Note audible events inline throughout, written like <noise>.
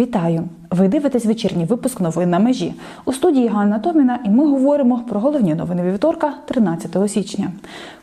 Вітаю! Ви дивитесь вечірній випуск новин на межі. У студії Ганна Томіна, і ми говоримо про головні новини вівторка, 13 січня.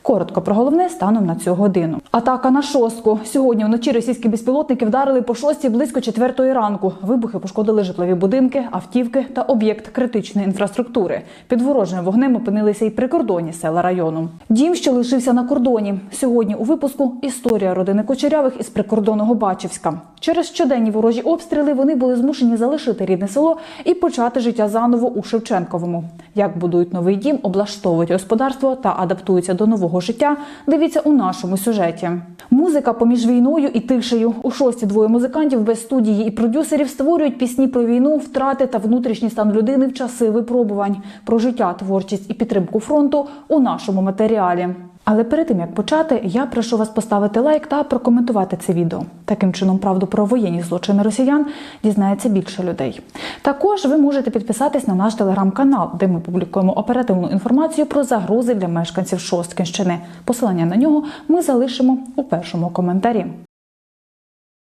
Коротко про головне станом на цю годину. Атака на шостку. Сьогодні вночі російські безпілотники вдарили по шостій близько четвертої ранку. Вибухи пошкодили житлові будинки, автівки та об'єкт критичної інфраструктури. Під ворожим вогнем опинилися й прикордонні села району. Дім, що лишився на кордоні. Сьогодні у випуску історія родини Кочерявих із прикордонного Бачівська. Через щоденні ворожі обстріли вони були змушені залишити рідне село і почати життя заново у Шевченковому. Як будують новий дім, облаштовують господарство та адаптуються до нового життя. Дивіться у нашому сюжеті. Музика поміж війною і тишею. У шості двоє музикантів без студії і продюсерів створюють пісні про війну, втрати та внутрішній стан людини в часи випробувань, про життя, творчість і підтримку фронту у нашому матеріалі. Але перед тим як почати, я прошу вас поставити лайк та прокоментувати це відео. Таким чином, правду про воєнні злочини росіян дізнається більше людей. Також ви можете підписатись на наш телеграм-канал, де ми публікуємо оперативну інформацію про загрози для мешканців Шосткинщини. Посилання на нього ми залишимо у першому коментарі.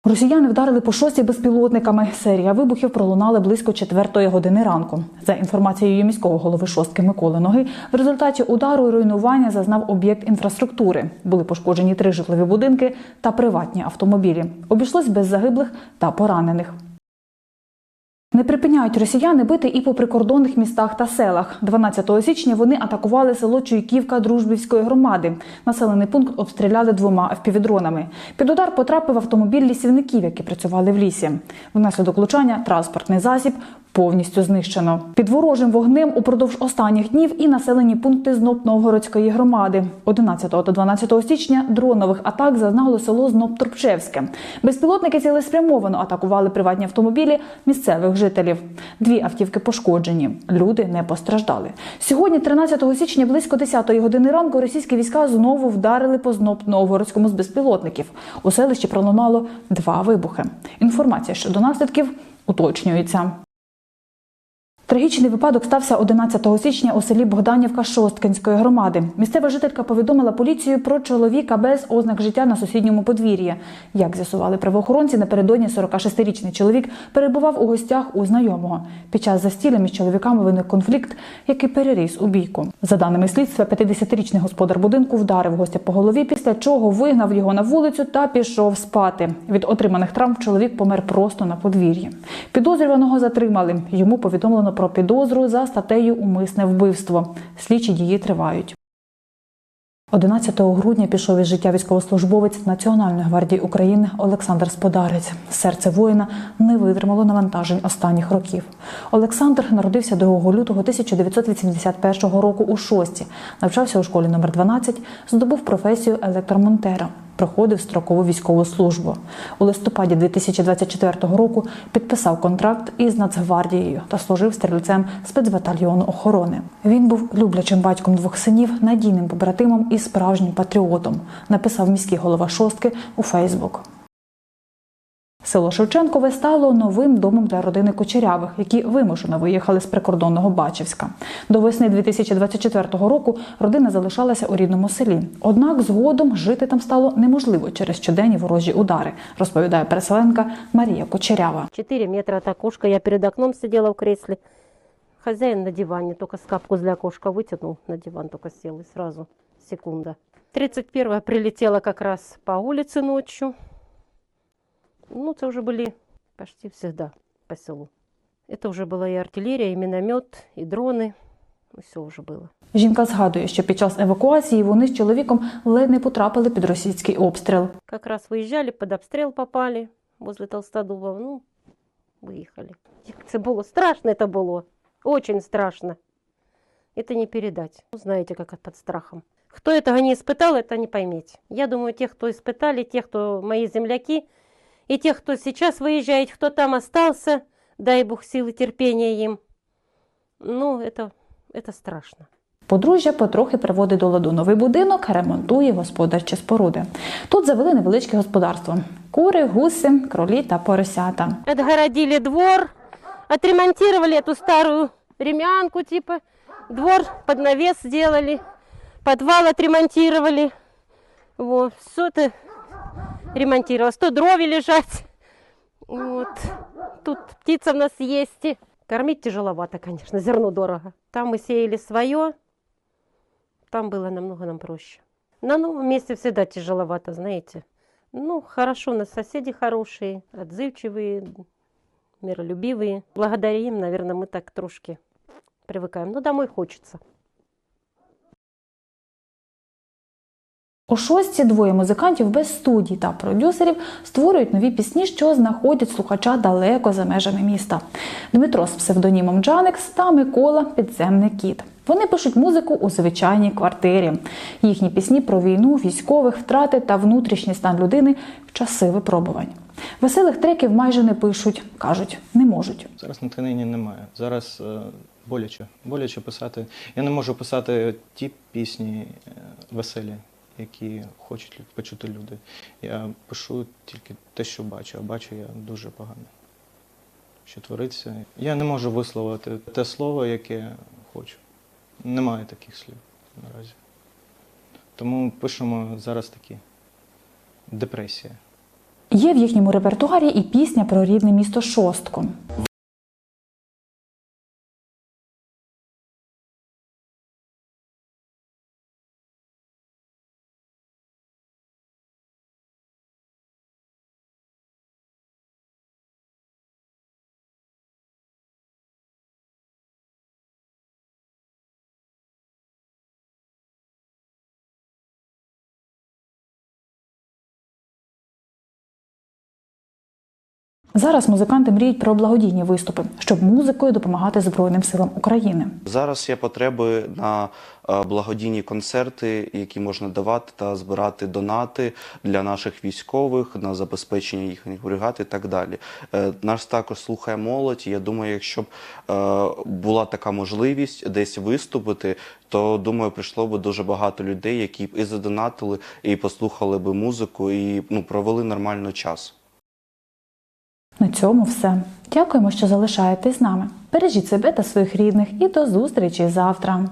Росіяни вдарили по шості безпілотниками. Серія вибухів пролунали близько четвертої години ранку. За інформацією міського голови шостки Миколи Ноги, в результаті удару і руйнування зазнав об'єкт інфраструктури. Були пошкоджені три житлові будинки та приватні автомобілі. Обійшлось без загиблих та поранених. Не припиняють росіяни бити і по прикордонних містах та селах. 12 січня вони атакували село Чуйківка Дружбівської громади. Населений пункт обстріляли двома впівдронами. Під удар потрапив автомобіль лісівників, які працювали в лісі. Внаслідок влучання транспортний засіб повністю знищено. Під ворожим вогнем упродовж останніх днів і населені пункти Зноб Новгородської громади. 11 та 12 січня дронових атак зазнало село Зноб Турбчевське. Безпілотники цілеспрямовано атакували приватні автомобілі місцевих жителів. Дві автівки пошкоджені. Люди не постраждали. Сьогодні, 13 січня, близько 10 години ранку, російські війська знову вдарили по Зноб Новгородському з безпілотників. У селищі пролунало два вибухи. Інформація щодо наслідків уточнюється. Трагічний випадок стався 11 січня у селі Богданівка Шосткинської громади. Місцева жителька повідомила поліцію про чоловіка без ознак життя на сусідньому подвір'ї. Як з'ясували правоохоронці, напередодні 46-річний чоловік перебував у гостях у знайомого. Під час застілля між чоловіками виник конфлікт, який переріс у бійку. За даними слідства, 50-річний господар будинку вдарив гостя по голові, після чого вигнав його на вулицю та пішов спати. Від отриманих травм чоловік помер просто на подвір'ї. Підозрюваного затримали. Йому повідомлено про підозру за статтею Умисне вбивство. Слідчі дії тривають. 11 грудня пішов із життя військовослужбовець Національної гвардії України Олександр Сподарець. Серце воїна не витримало навантажень останніх років. Олександр народився 2 лютого 1981 року у Шості, навчався у школі номер 12, здобув професію електромонтера. Проходив строкову військову службу. У листопаді 2024 року підписав контракт із Нацгвардією та служив стрільцем спецбатальйону охорони. Він був люблячим батьком двох синів, надійним побратимом і справжнім патріотом. Написав міський голова шостки у Фейсбук. Село Шевченкове стало новим домом для родини Кочерявих, які вимушено виїхали з прикордонного Бачівська. До весни 2024 року родина залишалася у рідному селі. Однак згодом жити там стало неможливо через щоденні ворожі удари, розповідає переселенка Марія Кочерява. 4 метра от окошка. Я перед окном сидела в кресле. Хозяин на диване, только скапку для окошка вытянул, на диван только сел и сразу секунда. 31 прилетела как раз по улице ночью. Ну, это уже были почти всегда по селу. Это уже была и артиллерия, и миномет, и дроны. Все уже было. Жінка згадує, що під час евакуації вони з чоловіком ледь не потрапили під російський обстріл. Как раз выезжали, под обстрел попали возле Толстодуба. Ну, выехали. Это было страшно, это было. Очень страшно. Это не передать. Ну, Знаете, как под страхом. Кто этого не испытал, это не поймете. Я думаю, те, кто испытали, те, кто мои земляки, и тех, кто сейчас выезжает, кто там остался, дай Бог силы терпения им. Ну, это, это страшно. Подружжя потрохи приводить до ладу новий будинок, ремонтує господарчі споруди. Тут завели невеличке господарство: кури, гуси, кролі та поросята. Отгородили двор, отремонтировали эту старую ремянку, типа, двор под навес сделали, подвал отремонтировали. Вот, все это ремонтировалось. То дрови лежать, <laughs> вот, Тут птица у нас есть. Кормить тяжеловато, конечно, зерно дорого. Там мы сеяли свое, там было намного нам проще. На новом месте всегда тяжеловато, знаете. Ну, хорошо, у нас соседи хорошие, отзывчивые, миролюбивые. Благодаря им, наверное, мы так трошки привыкаем. Но домой хочется. У шостці двоє музикантів без студій та продюсерів створюють нові пісні, що знаходять слухача далеко за межами міста. Дмитро з псевдонімом Джанекс та Микола Підземний кіт. Вони пишуть музику у звичайній квартирі. Їхні пісні про війну, військових втрати та внутрішній стан людини в часи випробувань. Веселих треків майже не пишуть, кажуть, не можуть. Зараз натхнення немає. Зараз е, боляче. Боляче писати. Я не можу писати ті пісні е, веселі, які хочуть почути люди. Я пишу тільки те, що бачу, а бачу я дуже погано. Що твориться. Я не можу висловити те слово, яке хочу. Немає таких слів наразі. Тому пишемо зараз такі депресія. Є в їхньому репертуарі і пісня про рідне місто Шостку. Зараз музиканти мріють про благодійні виступи, щоб музикою допомагати Збройним силам України. Зараз є потреби на е, благодійні концерти, які можна давати та збирати донати для наших військових на забезпечення їхніх бригад і так далі. Е, Нас також слухає молодь. Я думаю, якщо б е, була така можливість десь виступити, то думаю, прийшло б дуже багато людей, які б і задонатили, і послухали би музику, і ну провели нормально час. На цьому все. Дякуємо, що залишаєтесь з нами. Бережіть себе та своїх рідних і до зустрічі завтра.